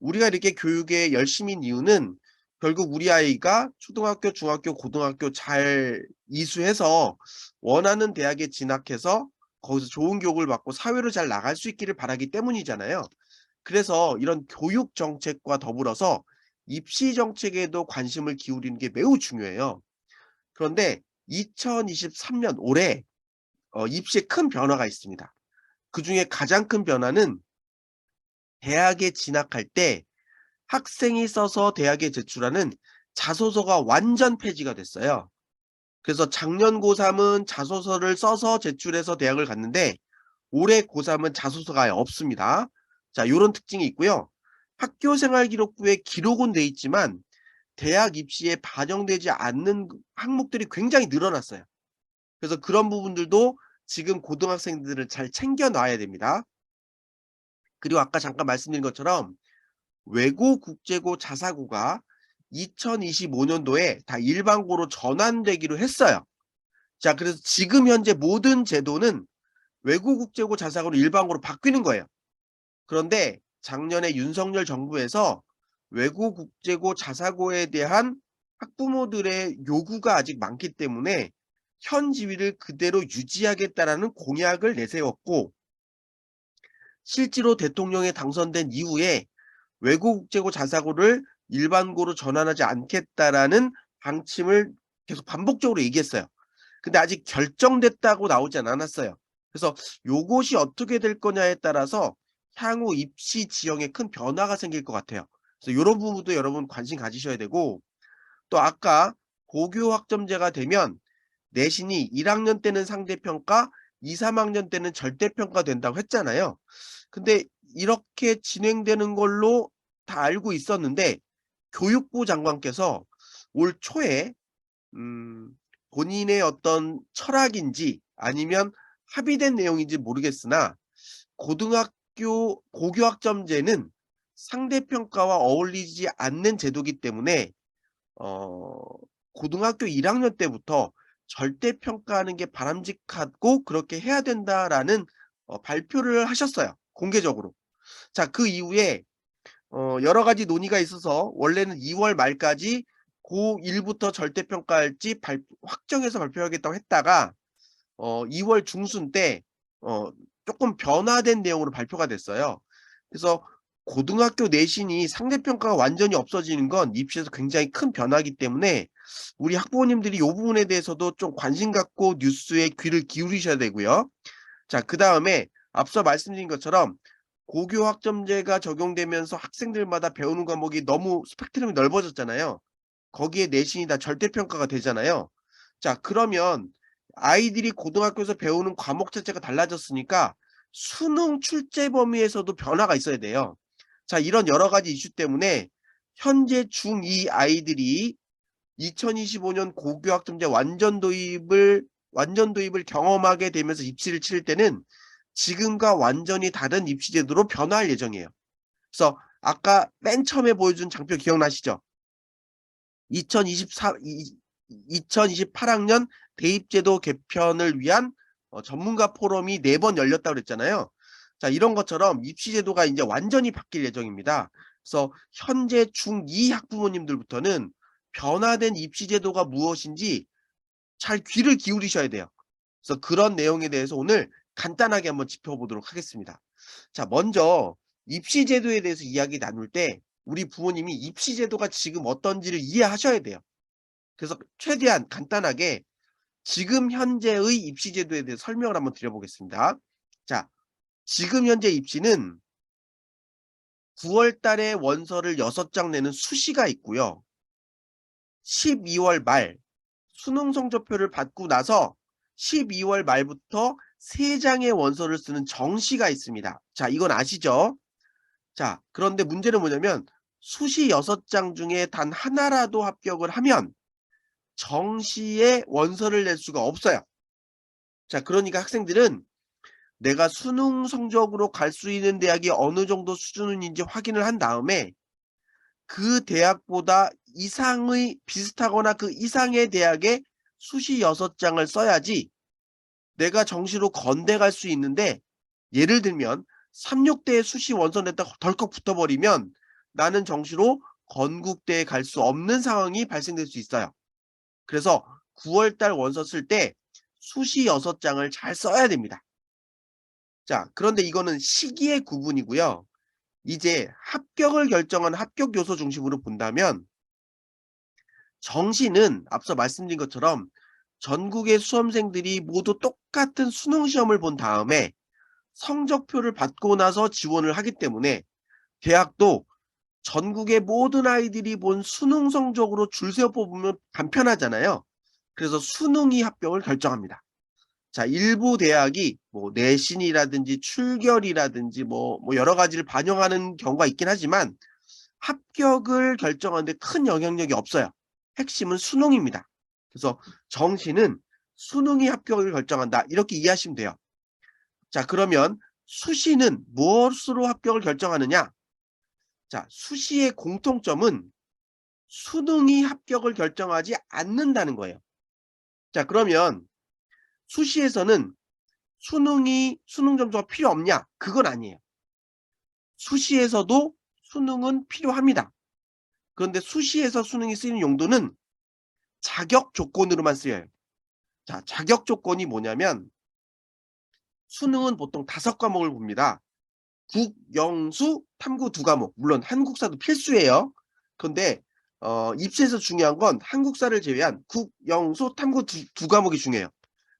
우리가 이렇게 교육에 열심인 이유는 결국 우리 아이가 초등학교, 중학교, 고등학교 잘 이수해서 원하는 대학에 진학해서 거기서 좋은 교육을 받고 사회로 잘 나갈 수 있기를 바라기 때문이잖아요. 그래서 이런 교육 정책과 더불어서 입시 정책에도 관심을 기울이는 게 매우 중요해요. 그런데 2023년 올해 어 입시에 큰 변화가 있습니다. 그 중에 가장 큰 변화는 대학에 진학할 때 학생이 써서 대학에 제출하는 자소서가 완전 폐지가 됐어요. 그래서 작년 고3은 자소서를 써서 제출해서 대학을 갔는데 올해 고3은 자소서가 없습니다. 자, 요런 특징이 있고요. 학교 생활 기록부에 기록은 돼 있지만 대학 입시에 반영되지 않는 항목들이 굉장히 늘어났어요. 그래서 그런 부분들도 지금 고등학생들은 잘 챙겨 놔야 됩니다. 그리고 아까 잠깐 말씀드린 것처럼 외고 국제고 자사고가 2025년도에 다 일반고로 전환되기로 했어요. 자, 그래서 지금 현재 모든 제도는 외고 국제고 자사고로 일반고로 바뀌는 거예요. 그런데 작년에 윤석열 정부에서 외고 국제고 자사고에 대한 학부모들의 요구가 아직 많기 때문에 현 지위를 그대로 유지하겠다라는 공약을 내세웠고 실제로 대통령에 당선된 이후에 외고 국제고 자사고를 일반고로 전환하지 않겠다라는 방침을 계속 반복적으로 얘기했어요. 근데 아직 결정됐다고 나오진 않았어요. 그래서 요것이 어떻게 될 거냐에 따라서 향후 입시 지형에 큰 변화가 생길 것 같아요. 그래서 요런 부분도 여러분 관심 가지셔야 되고 또 아까 고교 학점제가 되면 내신이 1학년 때는 상대평가, 2, 3학년 때는 절대평가 된다고 했잖아요. 근데 이렇게 진행되는 걸로 다 알고 있었는데 교육부 장관께서 올 초에 음 본인의 어떤 철학인지 아니면 합의된 내용인지 모르겠으나 고등학교 고교 학점제는 상대평가와 어울리지 않는 제도이기 때문에 어 고등학교 1학년 때부터 절대평가하는 게 바람직하고 그렇게 해야 된다라는 어 발표를 하셨어요 공개적으로. 자 그 이후에 어 여러 가지 논의가 있어서 원래는 2월 말까지 고1부터 절대평가 할지 발 확정해서 발표하겠다고 했다가 어 2월 중순 때어 쪼끔 변화된 내용으로 발표가 됐어요. 그래서 고등학교 내신이 상대평가가 완전히 없어지는 건 입시에서 굉장히 큰 변화이기 때문에 우리 학부모님들이 요 부분에 대해서도 좀 관심 갖고 뉴스에 귀를 기울이셔야 되고요. 자 그 다음에 앞서 말씀드린 것처럼 고교 학점제가 적용되면서 학생들마다 배우는 과목이 너무 스펙트럼이 넓어졌잖아요. 거기에 내신이 다 절대평가가 되잖아요. 자 그러면 아이들이 고등학교에서 배우는 과목 자체가 달라졌으니까 수능 출제 범위에서도 변화가 있어야 돼요. 자 이런 여러 가지 이슈 때문에 현재 중2 아이들이 2025년 고교 학점제 완전 도입을 완전 도입을 경험하게 되면서 입시를 치를 때는 지금과 완전히 다른 입시 제도로 변화할 예정이에요. 그래서 아까 맨 처음에 보여준 장표 기억나시죠? 2024 2028학년 대입제도 개편을 위한 어 전문가 포럼이 4번 열렸다고 그랬잖아요. 자 이런 것처럼 입시 제도가 인제 완전히 바뀔 예정입니다. 그래서 현재 중2 학부모님들부터는 변화된 입시 제도가 무엇인지 잘 귀를 기울이셔야 돼요. 그래서 그런 내용에 대해서 오늘 간단하게 한번 짚어보도록 하겠습니다. 자 먼저 입시 제도에 대해서 이야기 나눌 때 우리 부모님이 입시 제도가 지금 어떤지를 이해하셔야 돼요. 그래서 최대한 간단하게 지금 현재의 입시 제도에 대해서 설명을 한번 드려 보겠습니다. 자 지금 현재 입시는 9월 달에 원서를 6장 내는 수시가 있고요. 12월 말 수능 성적표를 받고 나서 12월 말부터 3장의 원서를 쓰는 정시가 있습니다. 자 이건 아시죠? 자 그런데 문제는 뭐냐면 수시 6장 중에 단 하나라도 합격을 하면 정시에 원서를 낼 수가 없어요. 자 그러니까 학생들은 내가 수능 성적으로 갈 수 있는 대학이 어느 정도 수준인지 확인을 한 다음에 그 대학보다 이상의 비슷하거나 그 이상의 대학에 수시 6장을 써야지 내가 정시로 건대 갈 수 있는데 예를 들면 36대에 수시 냈다가 덜컥 붙어버리면 나는 정시로 건국대에 갈 수 없는 상황이 발생될 수 있어요. 그래서 9월 달 원서 쓸 때 수시 6장을 잘 써야 됩니다. 자, 그런데 이거는 시기의 구분이고요. 이제 합격을 결정한 합격 요소 중심으로 본다면 정시는 앞서 말씀드린 것처럼 전국의 수험생들이 모두 똑같은 수능 시험을 본 다음에 성적표를 받고 나서 지원을 하기 때문에 대학도 전국의 모든 아이들이 본 수능 성적으로 줄 세워 뽑으면 간편하잖아요. 그래서 수능이 합격을 결정합니다. 자, 일부 대학이 뭐 내신이라든지 출결이라든지 뭐, 뭐 여러 가지를 반영하는 경우가 있긴 하지만 합격을 결정하는데 큰 영향력이 없어요. 핵심은 수능입니다. 그래서 정시는 수능이 합격을 결정한다. 이렇게 이해하시면 돼요. 자, 그러면 수시는 무엇으로 합격을 결정하느냐? 자, 수시의 공통점은 수능이 합격을 결정하지 않는다는 거예요. 자, 그러면 수시에서는 수능이 수능 점수가 필요 없냐? 그건 아니에요. 수시에서도 수능은 필요합니다. 그런데 수시에서 수능이 쓰이는 용도는 자격 조건으로만 쓰여요. 자, 자격 조건이 뭐냐면 수능은 보통 다섯 과목을 봅니다. 국, 영수, 탐구 두 과목. 물론 한국사도 필수예요. 그런데 어, 입시에서 중요한 건 한국사를 제외한 국, 영수, 탐구 두, 두 과목이 중요해요.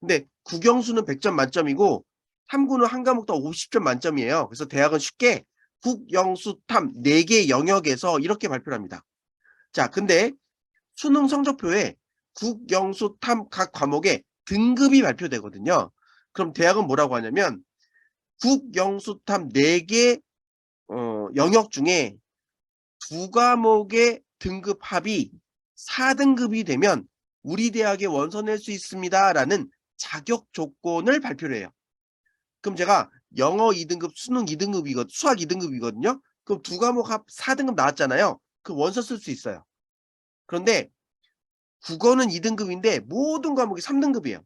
근데 국 영수는 100점 만점이고 탐구는 한 과목 더 50점 만점이에요. 그래서 대학은 쉽게 국, 영수, 탐 4개 영역에서 이렇게 발표를 합니다. 자, 근데 수능 성적표에 국, 영수, 탐 각 과목에 등급이 발표되거든요. 그럼 대학은 뭐라고 하냐면 국, 영수, 탐 4개 어, 영역 중에 두 과목의 등급 합이 4등급이 되면 우리 대학에 원서 낼 수 있습니다 라는 자격 조건을 발표를 해요. 그럼 제가 영어 2등급, 수능 2등급이거 수학 2등급이거든요. 그럼 두 과목 합 4등급 나왔잖아요. 그 원서 쓸 수 있어요. 그런데 국어는 2등급인데 모든 과목이 3등급이에요.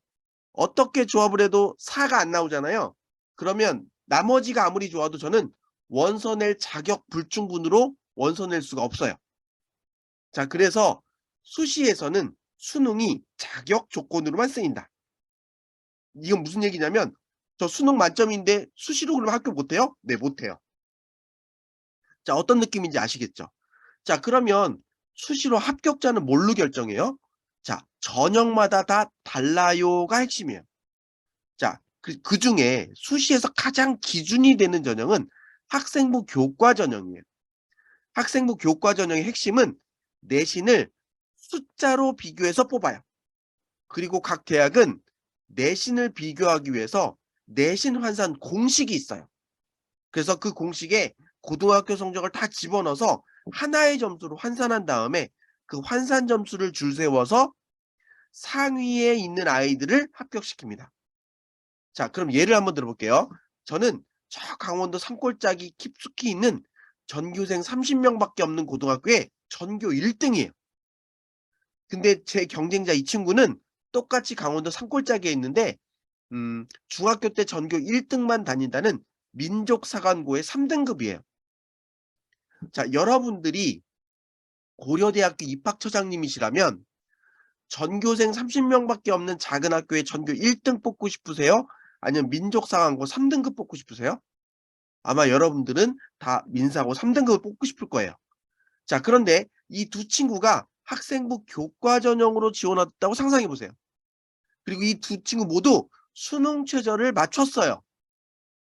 어떻게 조합을 해도 4가 안 나오잖아요. 그러면 나머지가 아무리 좋아도 저는 원서 낼 자격 불충분으로 원서 낼 수가 없어요. 자, 그래서 수시에서는 수능이 자격 조건으로만 쓰인다. 이건 무슨 얘기냐면 저 수능 만점인데 수시로 그러면 학교 못해요? 네, 못해요. 자, 어떤 느낌인지 아시겠죠? 자, 그러면 수시로 합격자는 뭘로 결정해요? 자, 전형마다 다 달라요가 핵심이에요. 자, 그, 그 중에 수시에서 가장 기준이 되는 전형은 학생부 교과 전형이에요. 학생부 교과 전형의 핵심은 내신을 숫자로 비교해서 뽑아요. 그리고 각 대학은 내신을 비교하기 위해서 내신 환산 공식이 있어요. 그래서 그 공식에 고등학교 성적을 다 집어넣어서 하나의 점수로 환산한 다음에 그 환산 점수를 줄 세워서 상위에 있는 아이들을 합격시킵니다. 자, 그럼 예를 한번 들어볼게요. 저는 저 강원도 산골짜기 깊숙이 있는 전교생 30명밖에 없는 고등학교에 전교 1등이에요. 근데 제 경쟁자 이 친구는 똑같이 강원도 산골짜기에 있는데 음, 중학교 때 전교 1등만 다닌다는 민족사관고의 3등급이에요. 자, 여러분들이 고려대학교 입학처장님이시라면 전교생 30명밖에 없는 작은 학교에 전교 1등 뽑고 싶으세요? 아니면 민족사관고 3등급 뽑고 싶으세요? 아마 여러분들은 다 민사고 3등급을 뽑고 싶을 거예요. 자, 그런데 이 두 친구가 학생부 교과 전형으로 지원했다고 상상해 보세요. 그리고 이 두 친구 모두 수능 최저를 맞췄어요.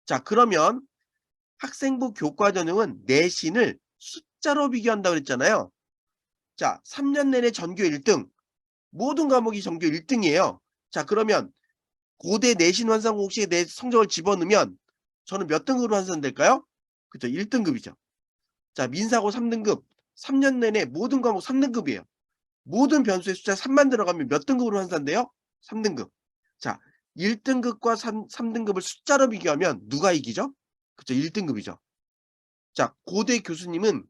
자, 그러면 학생부 교과 전형은 내신을 숫자로 비교한다고 그랬잖아요. 자, 3년 내내 전교 1등. 모든 과목이 전교 1등이에요. 자, 그러면 고대 내신 완성 공식에 내 성적을 집어넣으면 저는 몇 등급으로 환산될까요? 그죠 1등급이죠. 자, 민사고 3등급. 3년 내내 모든 과목 3등급이에요. 모든 변수의 숫자 3만 들어가면 몇 등급으로 환산돼요? 3등급. 자, 1등급과 3, 3등급을 숫자로 비교하면 누가 이기죠? 그죠 1등급이죠. 자, 고대 교수님은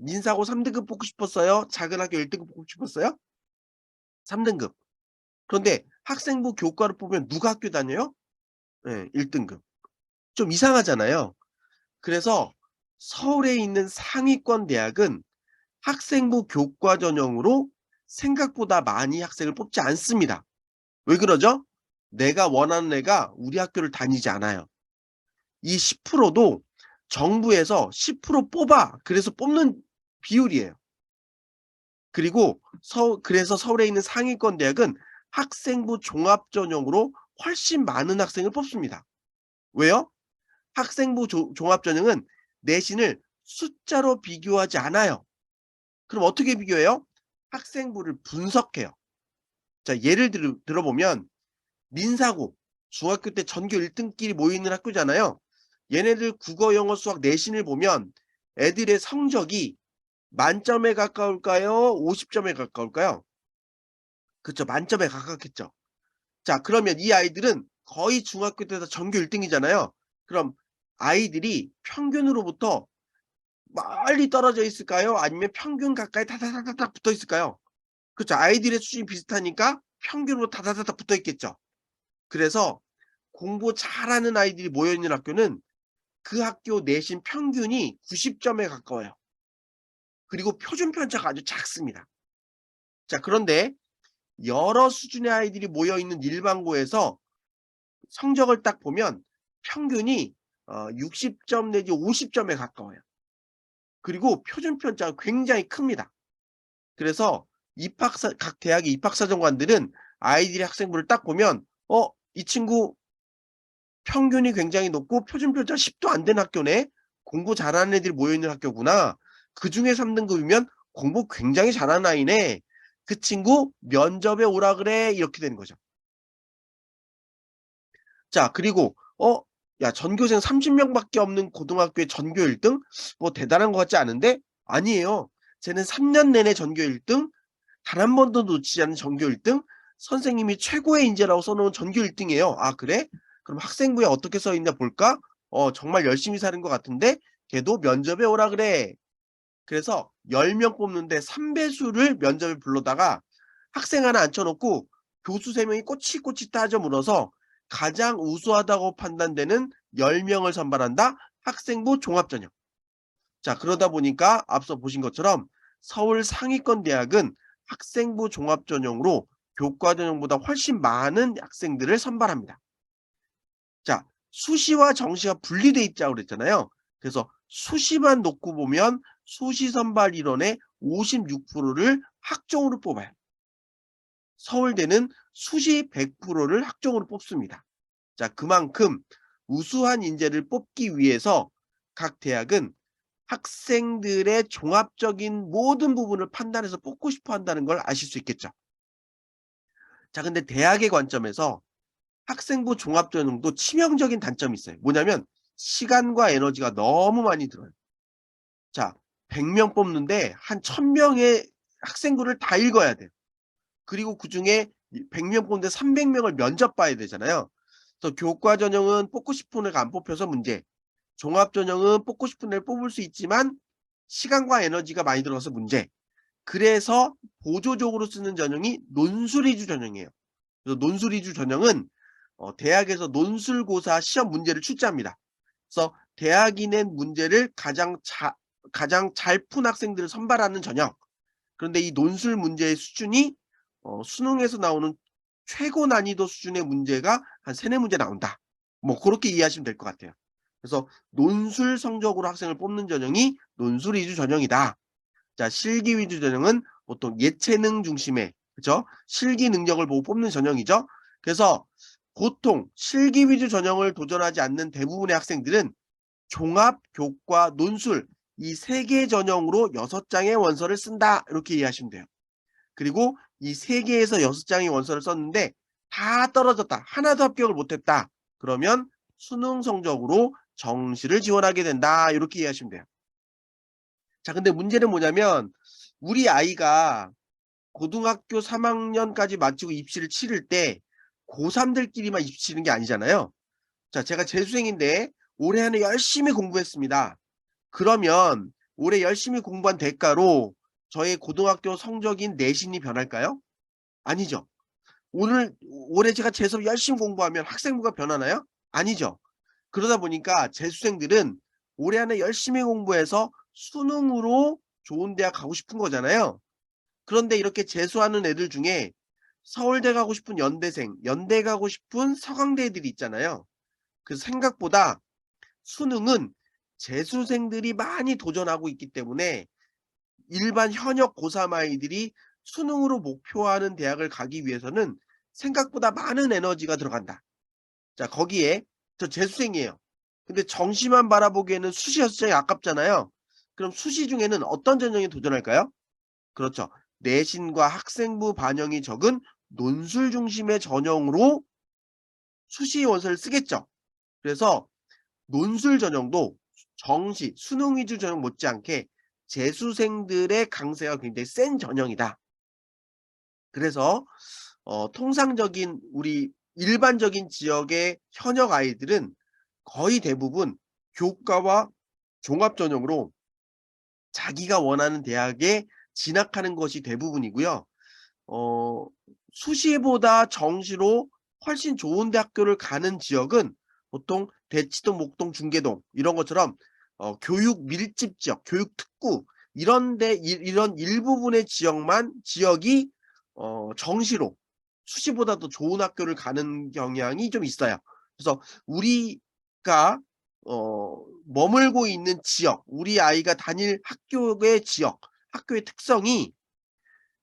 민사고 3등급 뽑고 싶었어요? 작은 학교 1등급 뽑고 싶었어요? 3등급. 그런데 학생부 교과를 보면 누가 학교 다녀요? 네, 1등급. 좀 이상하잖아요. 그래서 서울에 있는 상위권 대학은 학생부 교과 전형으로 생각보다 많이 학생을 뽑지 않습니다. 왜 그러죠? 내가 원하는 애가 우리 학교를 다니지 않아요. 이 10%도 정부에서 10% 뽑아 그래서 뽑는 비율이에요. 그리고 서 그래서 서울에 있는 상위권 대학은 학생부 종합 전형으로 훨씬 많은 학생을 뽑습니다. 왜요? 학생부 조- 종합 전형은 내신을 숫자로 비교하지 않아요. 그럼 어떻게 비교해요? 학생부를 분석해요. 자, 예를 들, 들어보면 민사고 중학교 때 전교 1등끼리 모여 있는 학교잖아요. 얘네들 국어, 영어, 수학 내신을 보면 애들의 성적이 만점에 가까울까요? 50점에 가까울까요? 그쵸, 만점에 가깝겠죠. 자, 그러면 이 아이들은 거의 중학교 때도 전교 1등이잖아요. 그럼 아이들이 평균으로부터 멀리 떨어져 있을까요? 아니면 평균 가까이 다다다닥 붙어 있을까요? 그렇죠. 아이들의 수준이 비슷하니까 평균으로 다다다닥 붙어 있겠죠. 그래서 공부 잘하는 아이들이 모여 있는 학교는 그 학교 내신 평균이 90점에 가까워요. 그리고 표준 편차가 아주 작습니다. 자, 그런데 여러 수준의 아이들이 모여 있는 일반고에서 성적을 딱 보면 평균이 어 60점 내지 50점에 가까워요. 그리고 표준 편차가 굉장히 큽니다. 그래서 입학사 각 대학의 입학사정관들은 아이들의 학생부를 딱 보면 어 이 친구 평균이 굉장히 높고 표준 편차 10도 안 되는 학교네. 공부 잘하는 애들이 모여 있는 학교구나. 그중에 3등급이면 공부 굉장히 잘하는 아이네. 그 친구 면접에 오라 그래. 이렇게 되는 거죠. 자, 그리고 어, 야, 전교생 30명밖에 없는 고등학교의 전교 1등? 뭐 대단한 것 같지 않은데? 아니에요. 쟤는 3년 내내 전교 1등, 단 한 번도 놓치지 않은 전교 1등, 선생님이 최고의 인재라고 써놓은 전교 1등이에요. 아, 그래? 그럼 학생부에 어떻게 써 있나 볼까? 어, 정말 열심히 사는 것 같은데, 걔도 면접에 오라 그래. 그래서 10명 뽑는데 3배수를 면접에 불러다가 학생 하나 앉혀놓고 교수 3명이 꼬치꼬치 따져 물어서 가장 우수하다고 판단되는 10명을 선발한다. 학생부 종합전형. 자, 그러다 보니까 앞서 보신 것처럼 서울 상위권 대학은 학생부 종합전형으로 교과 전형보다 훨씬 많은 학생들을 선발합니다. 자, 수시와 정시가 분리돼 있자고 그랬잖아요. 그래서 수시만 놓고 보면 수시 선발 인원의 56%를 학종으로 뽑아요. 서울대는 수시 100%를 학종으로 뽑습니다. 자, 그만큼 우수한 인재를 뽑기 위해서 각 대학은 학생들의 종합적인 모든 부분을 판단해서 뽑고 싶어 한다는 걸 아실 수 있겠죠. 자, 근데 대학의 관점에서 학생부 종합전형도 치명적인 단점이 있어요. 뭐냐면 시간과 에너지가 너무 많이 들어요. 자, 100명 뽑는데 한 1000명의 학생부를 다 읽어야 돼요. 그리고 그중에 100명 뽑는데 300명을 면접 봐야 되잖아요. 그래서 교과 전형은 뽑고 싶은 애가 안 뽑혀서 문제. 종합 전형은 뽑고 싶은 애를 뽑을 수 있지만 시간과 에너지가 많이 들어서 문제. 그래서 보조적으로 쓰는 전형이 논술 위주 전형이에요. 그래서 논술 위주 전형은 어, 대학에서 논술고사 시험 문제를 출제합니다. 그래서 대학이 낸 문제를 가장 자, 가장 잘 푼 학생들을 선발하는 전형. 그런데 이 논술 문제의 수준이 어, 수능에서 나오는 최고 난이도 수준의 문제가 한 세네 문제 나온다. 뭐 그렇게 이해하시면 될 것 같아요. 그래서 논술 성적으로 학생을 뽑는 전형이 논술 위주 전형이다. 자, 실기 위주 전형은 보통 예체능 중심의 그죠? 실기 능력을 보고 뽑는 전형이죠. 그래서 보통 실기 위주 전형을 도전하지 않는 대부분의 학생들은 종합, 교과, 논술 이 세 개 전형으로 여섯 장의 원서를 쓴다. 이렇게 이해하시면 돼요. 그리고 이 세 개에서 여섯 장의 원서를 썼는데 다 떨어졌다. 하나도 합격을 못했다. 그러면 수능 성적으로 정시를 지원하게 된다. 이렇게 이해하시면 돼요. 자, 근데 문제는 뭐냐면 우리 아이가 고등학교 3학년까지 마치고 입시를 치를 때 고3들끼리만 입시 치는 게 아니잖아요. 자, 제가 재수생인데 올해 안에 열심히 공부했습니다. 그러면 올해 열심히 공부한 대가로 저의 고등학교 성적인 내신이 변할까요? 아니죠. 오늘 올해 제가 재수를 열심히 공부하면 학생부가 변하나요? 아니죠. 그러다 보니까 재수생들은 올해 안에 열심히 공부해서 수능으로 좋은 대학 가고 싶은 거잖아요. 그런데 이렇게 재수하는 애들 중에 서울대 가고 싶은 연대생, 연대 가고 싶은 서강대 애들이 있잖아요. 그 생각보다 수능은 재수생들이 많이 도전하고 있기 때문에 일반 현역 고3 아이들이 수능으로 목표하는 대학을 가기 위해서는 생각보다 많은 에너지가 들어간다. 자, 거기에 저 재수생이에요. 근데 정시만 바라보기에는 수시였어요. 아깝잖아요. 그럼 수시 중에는 어떤 전형에 도전할까요? 그렇죠. 내신과 학생부 반영이 적은 논술 중심의 전형으로 수시 원서를 쓰겠죠. 그래서 논술 전형도 정시, 수능 위주 전형 못지않게 재수생들의 강세가 굉장히 센 전형이다. 그래서 어, 통상적인 우리 일반적인 지역의 현역 아이들은 거의 대부분 교과와 종합 전형으로 자기가 원하는 대학에 진학하는 것이 대부분이고요. 어, 수시보다 정시로 훨씬 좋은 대학교를 가는 지역은 보통 대치동, 목동, 중계동 이런 것처럼 어, 교육 밀집 지역, 교육 특구 이런데 이런 일부분의 지역만 지역이 어, 정시로 수시보다 도 좋은 학교를 가는 경향이 좀 있어요. 그래서 우리가 어, 머물고 있는 지역, 우리 아이가 다닐 학교의 지역, 학교의 특성이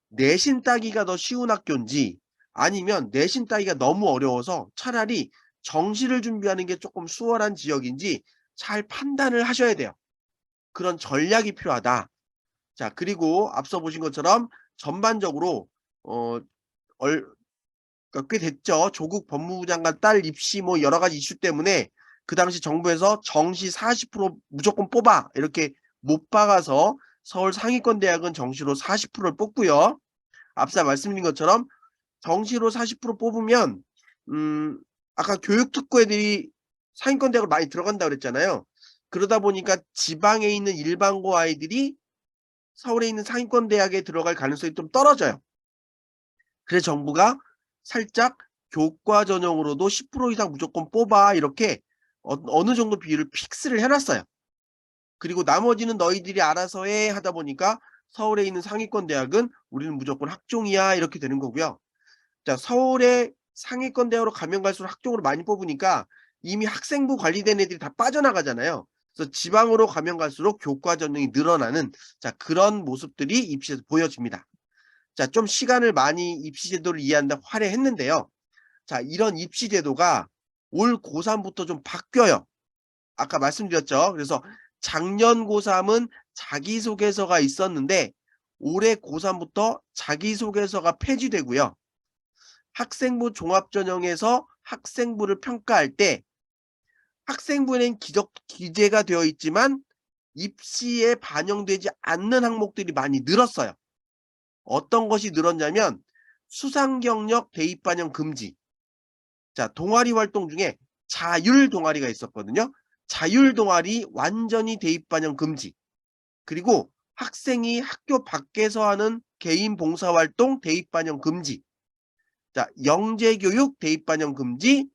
내신 따기가 더 쉬운 학교인지 아니면 내신 따기가 너무 어려워서 차라리 정시를 준비하는 게 조금 수월한 지역인지 잘 판단을 하셔야 돼요. 그런 전략이 필요하다. 자, 그리고 앞서 보신 것처럼 전반적으로 어, 얼, 그러니까 꽤 됐죠. 조국 법무부 장관 딸 입시 뭐 여러 가지 이슈 때문에 그 당시 정부에서 정시 40% 무조건 뽑아 이렇게 못 박아서 서울 상위권 대학은 정시로 40%를 뽑고요. 앞서 말씀드린 것처럼 정시로 40% 뽑으면 음 아까 교육특구 애들이 상위권 대학을 많이 들어간다고 그랬잖아요. 그러다 보니까 지방에 있는 일반고 아이들이 서울에 있는 상위권 대학에 들어갈 가능성이 좀 떨어져요. 그래서 정부가 살짝 교과 전형으로도 10% 이상 무조건 뽑아 이렇게 어, 느 정도 비율을 픽스를 해놨어요. 그리고 나머지는 너희들이 알아서 해 하다 보니까 서울에 있는 상위권 대학은 우리는 무조건 학종이야 이렇게 되는 거고요. 자 서울의 상위권 대학으로 가면 갈수록 학종으로 많이 뽑으니까 이미 학생부 관리된 애들이 다 빠져나가잖아요. 그래서 지방으로 가면 갈수록 교과 전형이 늘어나는 자 그런 모습들이 입시에서 보여집니다. 자, 좀 시간을 많이 입시 제도를 이해한다 화려했는데요. 자, 이런 입시 제도가 올 고3부터 좀 바뀌어요. 아까 말씀드렸죠. 그래서 작년 고3은 자기소개서가 있었는데 올해 고3부터 자기소개서가 폐지되고요. 학생부 종합전형에서 학생부를 평가할 때 학생부에는 기적, 기재가 되어 있지만 입시에 반영되지 않는 항목들이 많이 늘었어요. 어떤 것이 늘었냐면 수상 경력 대입 반영 금지. 자, 동아리 활동 중에 자율 동아리가 있었거든요. 자율 동아리 완전히 대입 반영 금지. 그리고 학생이 학교 밖에서 하는 개인 봉사 활동 대입 반영 금지. 자, 영재 교육 대입 반영 금지,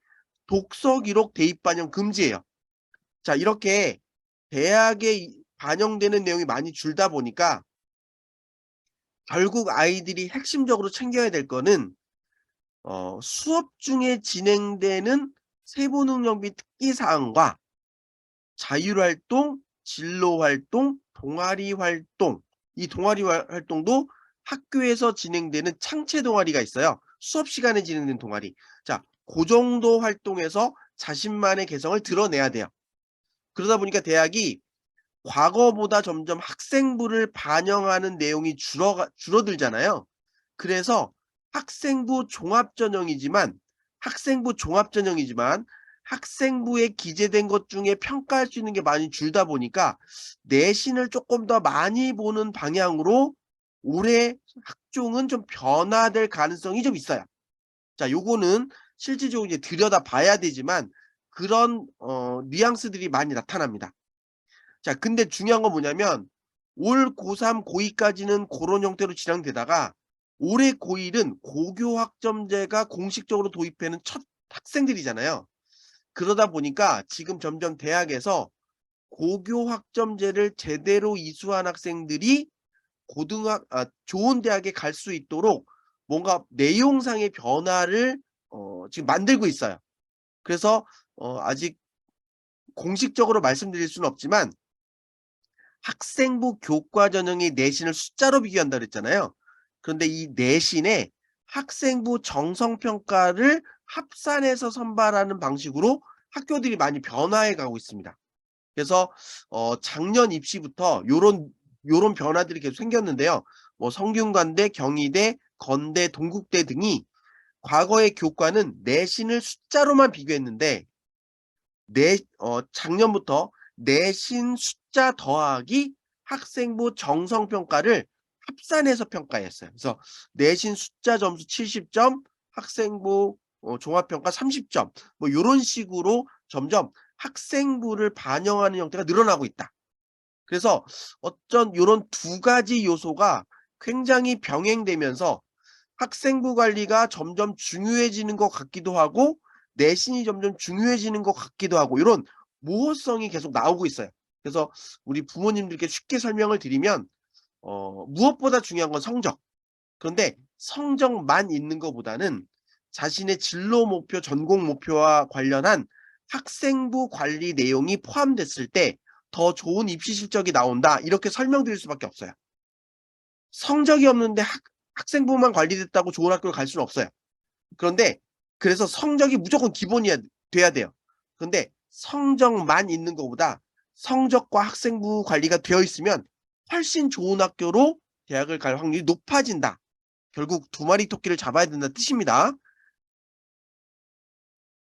독서 기록 대입 반영 금지예요. 자, 이렇게 대학에 반영되는 내용이 많이 줄다 보니까 결국 아이들이 핵심적으로 챙겨야 될 거는 어, 수업 중에 진행되는 세부능력 및 특기사항과 자율활동, 진로활동, 동아리활동 이 동아리 활동도 학교에서 진행되는 창체 동아리가 있어요. 수업 시간에 진행되는 동아리. 자, 그 정도 활동에서 자신만의 개성을 드러내야 돼요. 그러다 보니까 대학이 과거보다 점점 학생부를 반영하는 내용이 줄어 줄어들잖아요. 그래서 학생부 종합전형이지만 학생부 종합전형이지만 학생부에 기재된 것 중에 평가할 수 있는 게 많이 줄다 보니까 내신을 조금 더 많이 보는 방향으로 올해 학종은 좀 변화될 가능성이 좀 있어요. 자, 요거는 실질적으로 이제 들여다 봐야 되지만 그런 어 뉘앙스들이 많이 나타납니다. 자, 근데 중요한 건 뭐냐면 올 고3, 고2까지는 그런 형태로 진행되다가 올해 고1은 고교 학점제가 공식적으로 도입되는 첫 학생들이잖아요. 그러다 보니까 지금 점점 대학에서 고교 학점제를 제대로 이수한 학생들이 고등학 아 좋은 대학에 갈 수 있도록 뭔가 내용상의 변화를 어 지금 만들고 있어요. 그래서 어 아직 공식적으로 말씀드릴 수는 없지만 학생부 교과 전형의 내신을 숫자로 비교한다 그랬잖아요. 그런데 이 내신에 학생부 정성 평가를 합산해서 선발하는 방식으로 학교들이 많이 변화해 가고 있습니다. 그래서 어 작년 입시부터 요런 요런 변화들이 계속 생겼는데요. 뭐 성균관대, 경희대, 건대, 동국대 등이 과거의 교과는 내신을 숫자로만 비교했는데 내 어 작년부터 내신 숫자 더하기 학생부 정성 평가를 합산해서 평가했어요. 그래서 내신 숫자 점수 70점, 학생부 어 종합평가 30점 뭐 요런 식으로 점점 학생부를 반영하는 형태가 늘어나고 있다. 그래서 어쩐 요런 두 가지 요소가 굉장히 병행되면서 학생부 관리가 점점 중요해지는 것 같기도 하고 내신이 점점 중요해지는 것 같기도 하고 요런 모호성이 계속 나오고 있어요. 그래서 우리 부모님들께 쉽게 설명을 드리면 어 무엇보다 중요한 건 성적. 그런데 성적만 있는 것보다는 자신의 진로 목표, 전공 목표와 관련한 학생부 관리 내용이 포함됐을 때 더 좋은 입시 실적이 나온다. 이렇게 설명드릴 수밖에 없어요. 성적이 없는데 학 학생부만 관리됐다고 좋은 학교를 갈 수는 없어요. 그런데 그래서 성적이 무조건 기본이야 돼야 돼요. 근데 성적만 있는 것보다 성적과 학생부 관리가 되어 있으면 훨씬 좋은 학교로 대학을 갈 확률이 높아진다. 결국 두 마리 토끼를 잡아야 된다는 뜻입니다.